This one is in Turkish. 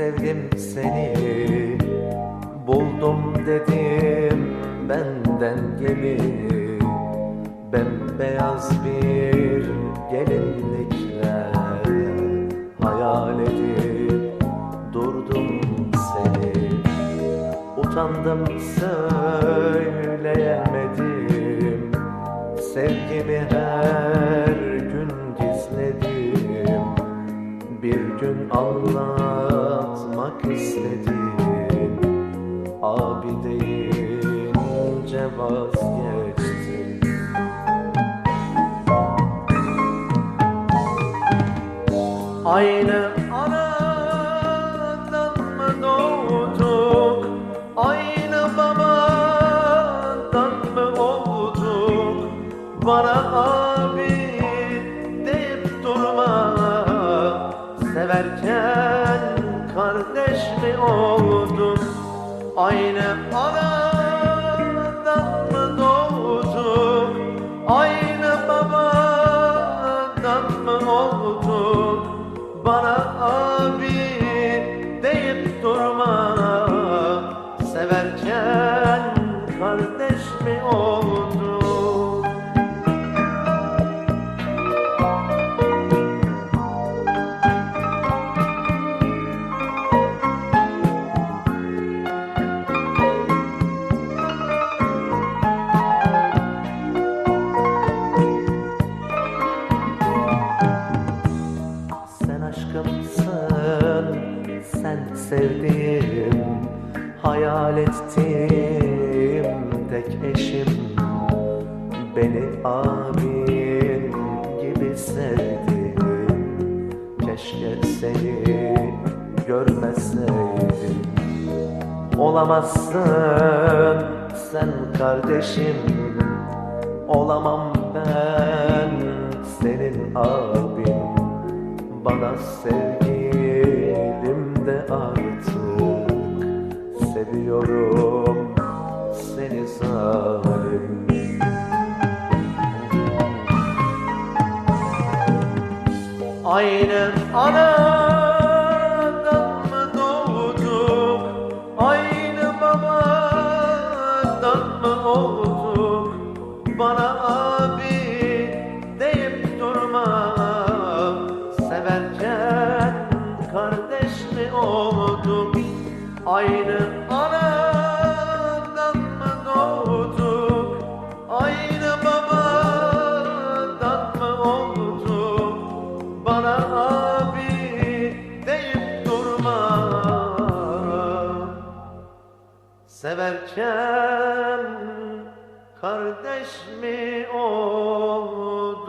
Sevdim seni. Buldum dedim benden gemi Bembeyaz bir gelinlikle Hayal edip durdum seni. Utandım söyleyemedim. Sevgimi her gün gizledim. Bir gün anlatmak istedim. Abi deyince vazgeçtim Aynı anadan mı doğduk? Aynı babadan mı olduk? Bana abi deyip durma. Severken kardeş mi olduk Aynı anadan aşkımsın, sen sevdiğim Hayal ettiğim tek eşim. Beni abin gibi sevdin Keşke seni görmeseydim. Olamazsın sen kardeşim Olamam ben senin abin Bana sevgilim de artık. Seviyorum seni zalim. Aynı anadan Aynı anadan mı doğduk Aynı babadan mı olduk Bana abi deyip durma. Severken kardeş mi olduk